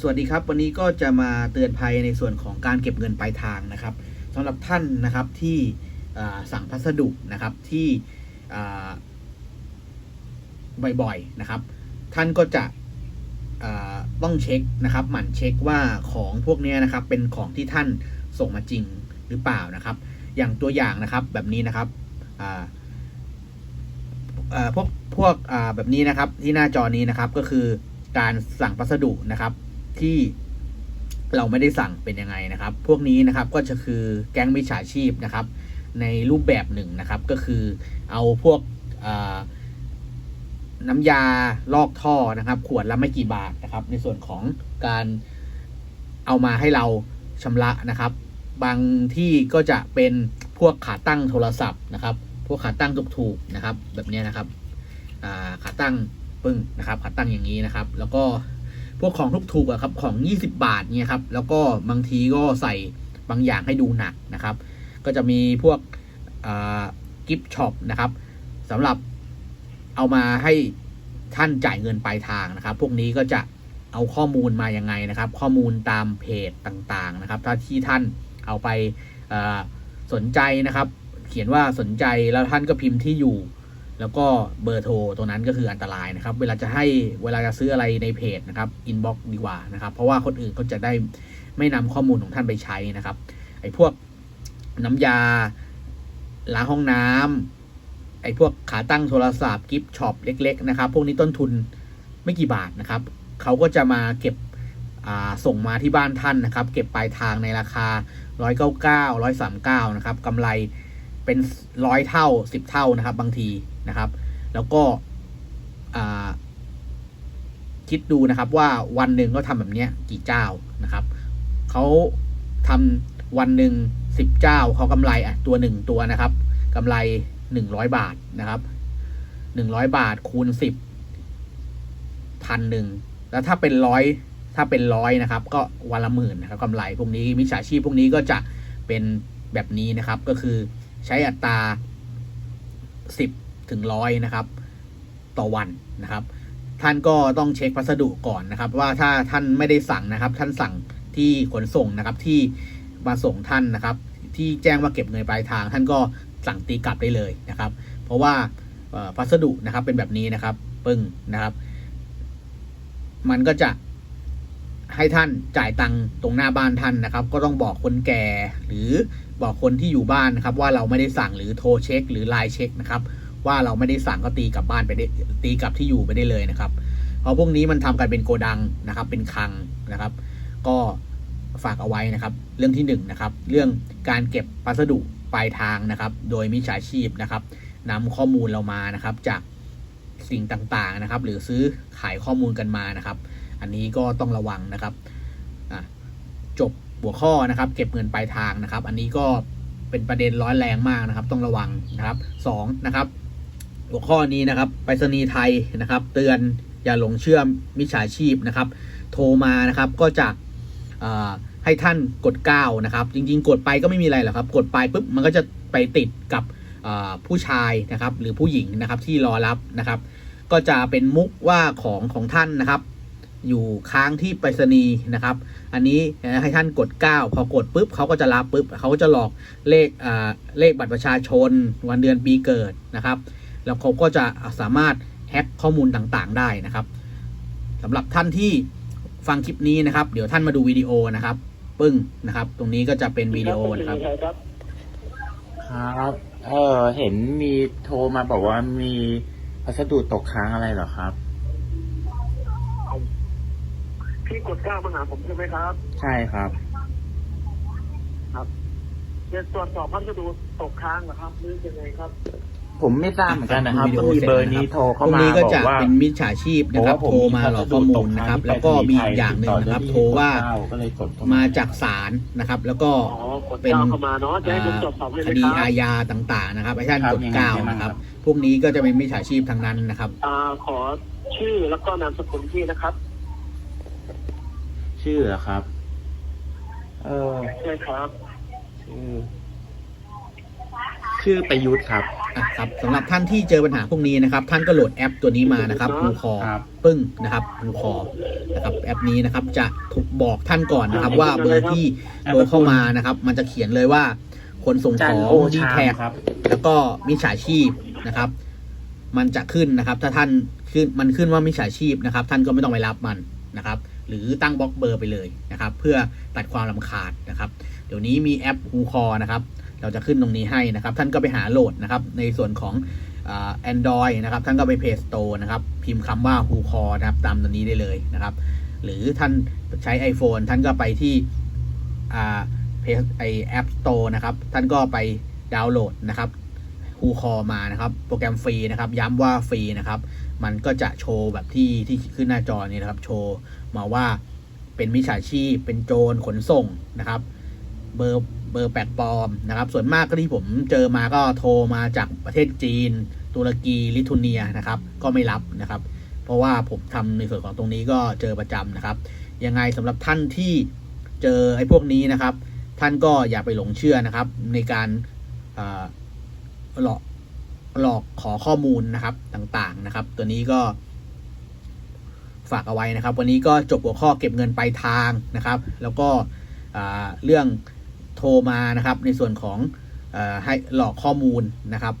สวัสดีครับ วันนี้ก็จะมาเตือนภัยในส่วนของการเก็บเงินปลายทางนะครับสำหรับท่านนะครับที่สั่งพัสดุนะครับที่บ่อยๆนะครับ ท่านก็จะต้องเช็คนะครับ หมั่นเช็คว่าของพวกนี้นะครับเป็นของที่ท่านส่งมาจริงหรือเปล่านะครับ อย่างตัวอย่างนะครับแบบนี้นะครับพวกพวกแบบนี้นะครับที่หน้าจอนี้นะครับก็คือการสั่งพัสดุนะครับ ที่เราไม่ได้สั่งเป็นยังไงนะครับ พวกนี้นะครับก็จะคือแก๊งมิจฉาชีพนะครับ ในรูปแบบหนึ่งนะครับก็คือเอาพวกน้ำยาลอกท่อนะครับ ขวดละไม่กี่บาทนะครับ ในส่วนของการเอามาให้เราชำระนะครับ บางที่ก็จะเป็นพวกขาตั้งโทรศัพท์นะครับ พวกขาตั้งถูกๆนะครับ แบบนี้นะครับขาตั้งปึ้งนะครับ ขาตั้งอย่างนี้นะครับ แล้วก็ พวกของถูกๆอะครับของ 20 บาทเนี่ยครับแล้วก็บางทีก็ใส่บางอย่างให้ดูหนักนะครับ ก็จะมีพวกกิฟช็อปนะครับสำหรับเอามาให้ท่านจ่ายเงินปลายทางนะครับ พวกนี้ก็จะเอาข้อมูลมายังไงนะครับ ข้อมูลตามเพจต่างๆนะครับ ถ้าที่ท่านเอาไปสนใจนะครับ เขียนว่าสนใจแล้วท่านก็พิมพ์ที่อยู่ แล้วก็เบอร์โทรตรงนั้นก็คืออันตรายนะครับ เวลาจะให้เวลาจะซื้ออะไรในเพจนะครับอินบ็อกดีกว่านะครับ เพราะว่าคนอื่นก็จะได้ไม่นำข้อมูลของท่านไปใช้นะครับ ไอ้พวกน้ำยาล้างห้องน้ำไอ้พวกขาตั้งโทรศัพท์กิฟต์ช็อปเล็ก ๆ นะครับ พวกนี้ต้นทุนไม่กี่บาทนะครับ เขาก็จะมาเก็บส่งมาที่บ้านท่านนะครับ เก็บปลายทางในราคา 199 139 นะครับกำไรเป็นร้อยเท่า 10 เท่านะครับบางที นะครับ แล้วก็คิดดูนะครับว่าวันหนึ่งก็ทำแบบนี้กี่เจ้านะครับเขาทำวันหนึ่งสิบเจ้าเขากำไรอะตัวหนึ่งตัวนะครับกำไรหนึ่งร้อยบาทนะครับหนึ่งร้อยบาทคูณสิบพันหนึ่งแล้วถ้าเป็นร้อยถ้าเป็นร้อยนะครับ ก็วันละหมื่นนะครับกำไรพวกนี้มิจฉาชีพพวกนี้ก็จะเป็นแบบนี้นะครับ ก็คือใช้อัตราสิบ ถึงร้อยนะครับ ต่อวันนะครับ ท่านก็ต้องเช็คพัสดุก่อนนะครับ ว่าถ้าท่านไม่ได้สั่งนะครับ ท่านสั่งที่ขนส่งนะครับที่มาส่งท่านนะครับ ที่แจ้งว่าเก็บเงินปลายทาง ท่านก็สั่งตีกลับได้เลยนะครับ เพราะว่าพัสดุนะครับเป็นแบบนี้นะครับ ปึ้งนะครับ มันก็จะให้ท่านจ่ายตังค์ตรงหน้าบ้านท่านนะครับ ก็ต้องบอกคนแก่หรือบอกคนที่อยู่บ้านนะครับ ว่าเราไม่ได้สั่งหรือโทรเช็ค หรือไลน์เช็คนะครับ ว่าเราไม่ได้สั่งก็ตีกลับบ้านไปได้ตีกลับที่อยู่ไปได้เลยนะครับเพราะพวกนี้มันทำกันเป็นโกดังนะครับ เป็นคลังนะครับ ก็ฝากเอาไว้นะครับ เรื่องที่หนึ่งนะครับ เรื่องการเก็บพัสดุปลายทางนะครับ โดยมิจฉาชีพนะครับนำข้อมูลเรามานะครับ จากสิ่งต่างๆนะครับ หรือซื้อขายข้อมูลกันมานะครับ อันนี้ก็ต้องระวังนะครับจบหัวข้อนะครับ เก็บเงินปลายทางนะครับ อันนี้ก็เป็นประเด็นร้อนแรงมากนะครับ ต้องระวังนะครับสองนะครับ หัวข้อนี้นะครับไปรษณีย์ไทยนะครับ เตือนอย่าหลงเชื่อมิจฉาชีพนะครับ โทรมานะครับก็จะให้ท่านกด9นะครับ จริง ๆ กดไปก็ไม่มีอะไรหรอกครับ กดไปปุ๊บมันก็จะไปติดกับผู้ชายนะครับ หรือผู้หญิงนะครับที่รอรับนะครับ ก็จะเป็นมุกว่าของของท่านนะครับ อยู่ค้างที่ไปรษณีย์นะครับ อันนี้ให้ท่านกด 9 พอกดปุ๊บเขาก็จะรับปุ๊บเขาก็จะหลอกเลขเลขบัตรประชาชน วันเดือนปีเกิดนะครับ แล้วเขาก็จะสามารถแฮ็กข้อมูลต่างๆ ได้นะครับสำหรับท่านที่ฟังคลิปนี้นะครับ เดี๋ยวท่านมาดูวิดีโอนะครับ ปึ้งนะครับ ตรงนี้ก็จะเป็นวิดีโอนะครับครับเออเห็นมีโทรมาบอกว่ามีพัสดุตกค้างอะไรเหรอครับพี่กดก้าวมาหาผมใช่ไหมครับ ใช่ครับเดี๋ยวตรวจสอบพัสดุตกค้างนะครับหรือยังไงครับ ผมไม่ทราบเหมือนกันนะครับวิดีก็โอมีสร็จเบอร์ะคนี้โทรพเข้าวกมานี้ก็บอจะกว่าเป็นมิจฉาชีพนะครับบอกว่าผมโทรมาหลอกข้อมูลนะครับ แล้วก็มีอีกอย่างหนึ่งนะครับ โทรว่าก็เลยกดเข้มาจากศาลนะครับ แล้วก็อ๋อกดเป็นก้าวเข้ามาเนาะจะให้ผมตรวจสอบให้คเลยดีครัอาบญาต่างๆ นะครับให้ท่านกดเก้านะครับ พวกนี้ก็จะเป็นมิจฉาชีพทางนั้นนะครับอ่าขอชื่อแล้วก็นามสกุลพี่นะครับ ชื่อเหรอครับ เออใช่ครับชื่อ ชื่ชื่อประยุทธ์ครับ อะครับสำหรับท่านที่เจอปัญหาพวกนี้นะครับ ท่านก็โหลดแอปตัวนี้มานะครับฮูคอครับปึ้งนะครับฮูคอนะครับแอปนี้นะครับจะถูกบอกท่านก่อนนะครับ ว่าเบอร์ที่โทรเข้ามานะครับ มันจะเขียนเลยว่า คนส่งจัขนองโอดีชาแท็กครับ แล้วก็มิจฉาชีพนะครับ มันจะขึ้นนะครับ ถ้าท่านขึ้นมันขึ้นว่ามิจฉาชีพนะครับ ท่านก็ไม่ต้องไปรับมันนะครับ หรือตั้งบล็อกเบอร์ไปเลยนะครับ เพื่อตัดความลำคาญนะครับ เดี๋ยวนี้มีแอปฮูคอนะครับ เราจะขึ้นตรงนี้ให้นะครับ ท่านก็ไปหาโหลดนะครับ ในส่วนของแอนดรอยนะครับ ท่านก็ไป Play Store นะครับ พิมพ์คำว่าฮูคอนะครับ ตามตัวนี้ได้เลยนะครับ หรือท่านใช้ iPhone ท่านก็ไปที่อ่า Play ไอแอป Store นะครับ ท่านก็ไปดาวน์โหลดนะครับฮูคอมานะครับ โปรแกรมฟรีนะครับ ย้ำว่าฟรีนะครับ มันก็จะโชว์แบบที่ที่ขึ้นหน้าจอนี้นะครับ โชว์มาว่าเป็นมิจฉาชีพ เป็นโจรขนส่งนะครับ เบอร์ เบอร์แปลกปลอมนะครับ ส่วนมากก็ที่ผมเจอมาก็โทรมาจากประเทศจีน ตุรกีลิทัวเนียนะครับ ก็ไม่รับนะครับ เพราะว่าผมทำในส่วนของตรงนี้ก็เจอประจำนะครับ ยังไงสำหรับท่านที่เจอไอ้พวกนี้นะครับ ท่านก็อย่าไปหลงเชื่อนะครับ ในการหลอกหลอกขอข้อมูลนะครับต่างๆนะครับ ตัวนี้ก็ฝากเอาไว้นะครับ วันนี้ก็จบหัวข้อเก็บเงินปลายทางนะครับ แล้วก็เรื่อง โทรมานะครับ ในส่วนของอให้หลอกข้อมูลนะครับ